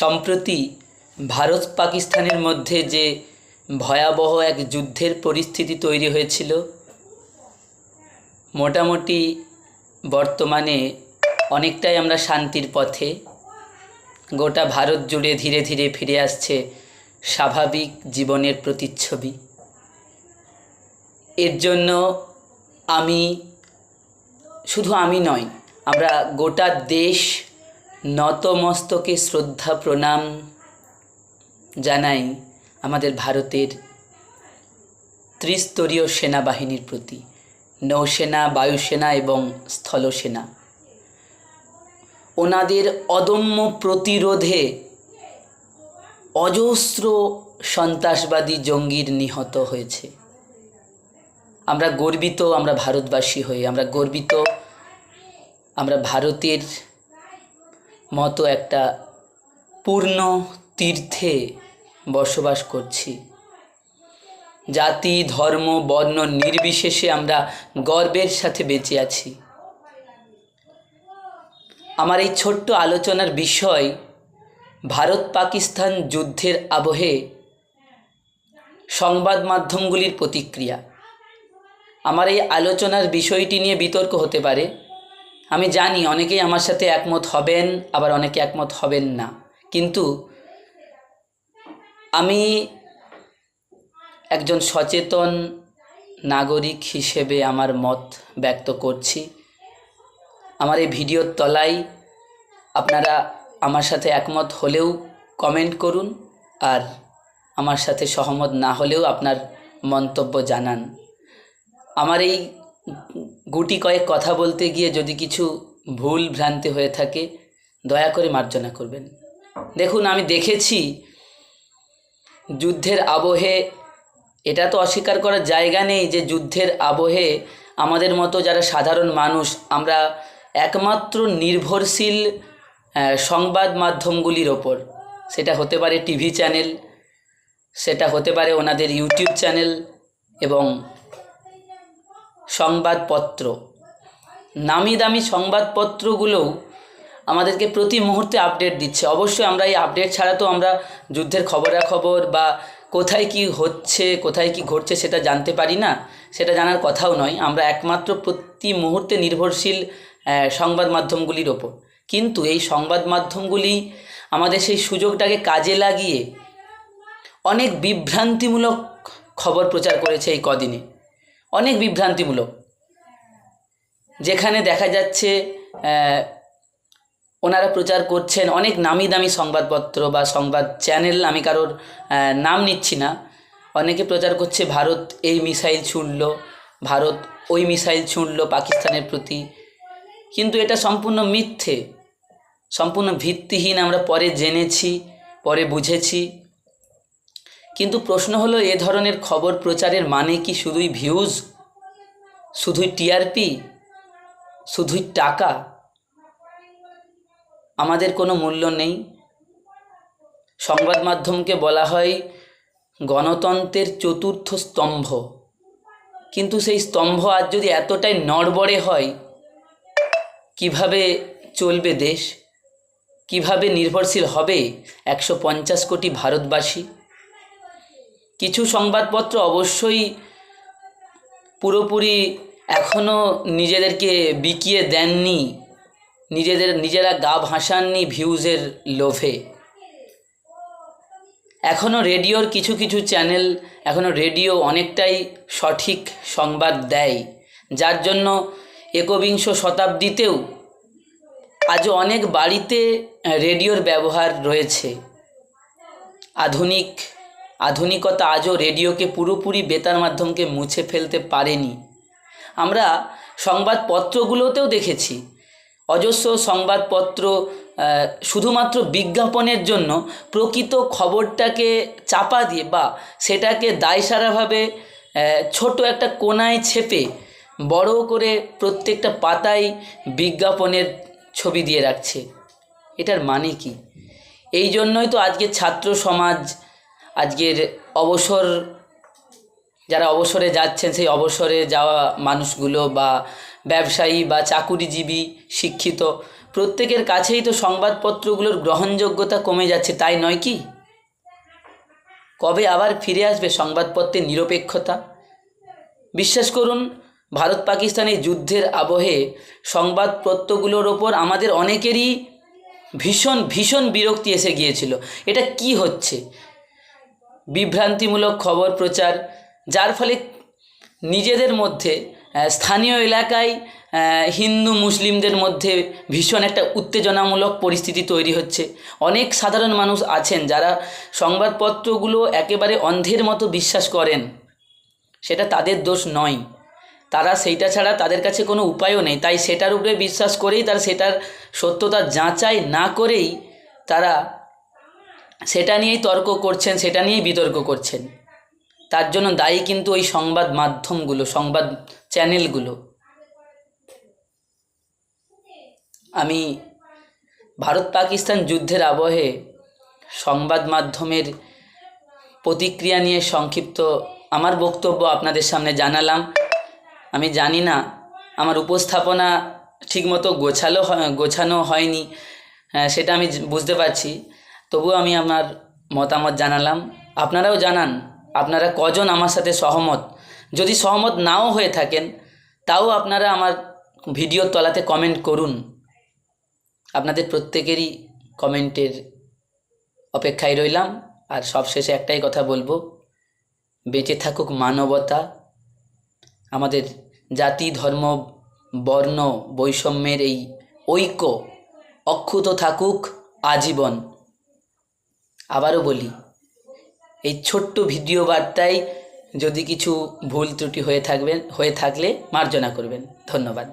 সম্প্রতি ভারত পাকিস্তানের মধ্যে যে ভয়াবহ এক যুদ্ধের পরিস্থিতি তৈরি হয়েছিল, মোটামুটি বর্তমানে অনেকটাই আমরা শান্তির পথে। গোটা ভারত জুড়ে ধীরে ধীরে ফিরে আসছে স্বাভাবিক জীবনের প্রতিচ্ছবি। এর জন্য আমি, শুধু আমি নয়, আমরা গোটা দেশ নতমস্তকে শ্রদ্ধা প্রণাম জানাই আমাদের ভারতের ত্রিস্তরীয় সেনাবাহিনীর প্রতি। নৌসেনা, বায়ুসেনা এবং স্থলসেনা। ওনাদের অদম্য প্রতিরোধে অজস্র সন্ত্রাসবাদী জঙ্গির নিহত হয়েছে। আমরা গর্বিত আমরা ভারতবাসী হয়ে, আমরা গর্বিত আমরা ভারতের মতো একটা পূর্ণ তীর্থে বসবাস করছি। জাতি, ধর্ম, বর্ণ নির্বিশেষে আমরা গর্বের সাথে বেঁচে আছি। আমার এই ছোট্ট আলোচনার বিষয় ভারত পাকিস্তান যুদ্ধের আবহে সংবাদ মাধ্যমগুলির প্রতিক্রিয়া। আমার এই আলোচনার বিষয়টি নিয়ে বিতর্ক হতে পারে। আমি জানি অনেকেই আমার সাথে একমত হবেন, আবার অনেকে একমত হবেন না। কিন্তু আমি একজন সচেতন নাগরিক হিসেবে আমার মত ব্যক্ত করছি। আমার এই ভিডিওর তলায় আপনারা আমার সাথে একমত হলেও কমেন্ট করুন আর আমার সাথে সহমত না হলেও আপনার মন্তব্য জানান। আমার এই গুটি কয়েক কথা বলতে গিয়ে যদি কিছু ভুল ভ্রান্তি হয়ে থাকে, দয়া করে মার্জনা করবেন। দেখুন, আমি দেখেছি যুদ্ধের আবহে, এটা তো অস্বীকার করার জায়গা নেই যে যুদ্ধের আবহে আমাদের মতো যারা সাধারণ মানুষ, আমরা একমাত্র নির্ভরশীল সংবাদ মাধ্যমগুলির ওপর। সেটা হতে পারে টিভি চ্যানেল, সেটা হতে পারে ওনাদের ইউটিউব চ্যানেল এবং সংবাদপত্র। নামি দামি সংবাদপত্রগুলোও আমাদেরকে প্রতি মুহূর্তে আপডেট দিচ্ছে। অবশ্যই আমরা এই আপডেট ছাড়া তো আমরা যুদ্ধের খবরাখবর বা কোথায় কি হচ্ছে, কোথায় কি ঘটছে সেটা জানতে পারি না, সেটা জানার কথাও নয়। আমরা একমাত্র প্রতি মুহূর্তে নির্ভরশীল সংবাদ মাধ্যমগুলির ওপর। কিন্তু এই সংবাদ মাধ্যমগুলি আমাদের সেই সুযোগটাকে কাজে লাগিয়ে অনেক বিভ্রান্তিমূলক খবর প্রচার করেছে এই কদিনে। অনেক বিভ্রান্তিমূলক। যেখানে দেখা যাচ্ছে ওনারা প্রচার করছেন অনেক নামি দামি সংবাদপত্র বা সংবাদ চ্যানেল, আমি কারোর নাম নিচ্ছি না। অনেকে প্রচার করছে, ভারত এই মিসাইল ছুঁড়ল, ভারত ওই মিসাইল ছুঁড়ল পাকিস্তানের প্রতি। কিন্তু এটা সম্পূর্ণ মিথ্যে। সম্পূর্ণ ভিত্তিহীন, আমরা পরে জেনেছি, পরে বুঝেছি। কিন্তু প্রশ্ন হলো, এ ধরনের খবর প্রচারের মানে কি শুধুই ভিউজ শুধুই টিআরপি শুধুই টাকা? আমাদের কোনো মূল্য নেই। সংবাদ মাধ্যমকে বলা হয় গণতন্ত্রের চতুর্থ স্তম্ভ। কিন্তু সেই স্তম্ভ আজ যদি এতটাই নড়বড়ে হয়, কীভাবে চলবে দেশ? কীভাবে নির্ভরশীল হবে একশো পঞ্চাশ কোটি ভারতবাসী? কিছু সংবাদপত্র অবশ্যই পুরোপুরি এখনও নিজেদেরকে বিকিয়ে দেননি। নিজেদের, নিজেরা গা ভাসাননি ভিউজের লোভে। এখনও রেডিওর কিছু কিছু চ্যানেল এখনও রেডিও অনেকটাই সঠিক সংবাদ দেয়। যার জন্য একবিংশ শতাব্দীতেও আজও অনেক বাড়িতে রেডিওর ব্যবহার রয়েছে। আধুনিক আধুনিকতা আজও রেডিওকে পুরোপুরি বেতার মাধ্যমকে মুছে ফেলতে পারেনি। আমরা সংবাদপত্রগুলোতেও দেখেছি। অজস্র সংবাদপত্র শুধুমাত্র বিজ্ঞাপনের জন্য প্রকৃত খবরটাকে চাপা দিয়ে বা সেটাকে দায়সারাভাবে ছোট একটা কোনায় ছেপে বড় করে প্রত্যেকটা পাতায় বিজ্ঞাপনের ছবি দিয়ে রাখছে। এটার মানে কি? এই জন্যই তো আজকে ছাত্র সমাজ আজকের অবসর, যারা অবসরে যাচ্ছেন, সেই অবসরে যাওয়া মানুষগুলো বা ব্যবসায়ী বা চাকুরিজীবী, শিক্ষিত, প্রত্যেকের কাছেই তো সংবাদপত্রগুলোর গ্রহণযোগ্যতা কমে যাচ্ছে, তাই নয় কি? কবে আবার ফিরে আসবে সংবাদপত্রের নিরপেক্ষতা? বিশ্বাস করুন, ভারত পাকিস্তান এই যুদ্ধের আবহে সংবাদপত্রগুলোর ওপর আমাদের অনেকেরই ভীষণ ভীষণ বিরক্তি এসে গিয়েছিল। এটা কি হচ্ছে? বিভ্রান্তিমূলক খবর প্রচার, যার ফলে নিজেদের মধ্যে স্থানীয় এলাকায় হিন্দু মুসলিমদের মধ্যে ভীষণ একটা উত্তেজনামূলক পরিস্থিতি তৈরি হচ্ছে। অনেক সাধারণ মানুষ আছেন যারা সংবাদপত্রগুলো একেবারে অন্ধের মতো বিশ্বাস করেন। সেটা তাদের দোষ নয়। তারা সেইটা ছাড়া তাদের কাছে কোনো উপায়ও নেই। তাই সেটার উপরে বিশ্বাস করেই তারা সেটার সত্যতা যাচাই না করেই তারা সেটা নিয়েই তর্ক করছেন সেটা নিয়েই বিতর্ক করছেন। তার জন্য দায়ী কিন্তু ওই সংবাদ মাধ্যমগুলো সংবাদ চ্যানেলগুলো। আমি ভারত পাকিস্তান যুদ্ধের আবহে সংবাদ মাধ্যমের প্রতিক্রিয়া নিয়ে সংক্ষিপ্ত আমার বক্তব্য আপনাদের সামনে জানালাম। আমি জানি না আমার উপস্থাপনা ঠিকমতো গোছালো গোছানো হয়নি হ্যাঁ, সেটা আমি বুঝতে পারছি। তবুও আমি আমার মতামত জানালাম। আপনারাও জানান, আপনারা কজন আমার সাথে সহমত? যদি সহমত নাও হয়ে থাকেন, তাও আপনারা আমার ভিডিওর তলাতে কমেন্ট করুন। আপনাদের প্রত্যেকেরই কমেন্টের অপেক্ষায় রইলাম। আর সবশেষে একটাই কথা বলব, বেঁচে থাকুক মানবতা। আমাদের জাতি, ধর্ম, বর্ণ, বৈষম্যের এই ঐক্য অক্ষুত থাকুক, আজীবন। আবারও বলি, এই ছোট্ট ভিডিও বার্তায় যদি কিছু ভুল ত্রুটি হয়ে থাকবেন, হয়ে থাকলে মার্জনা করবেন। ধন্যবাদ।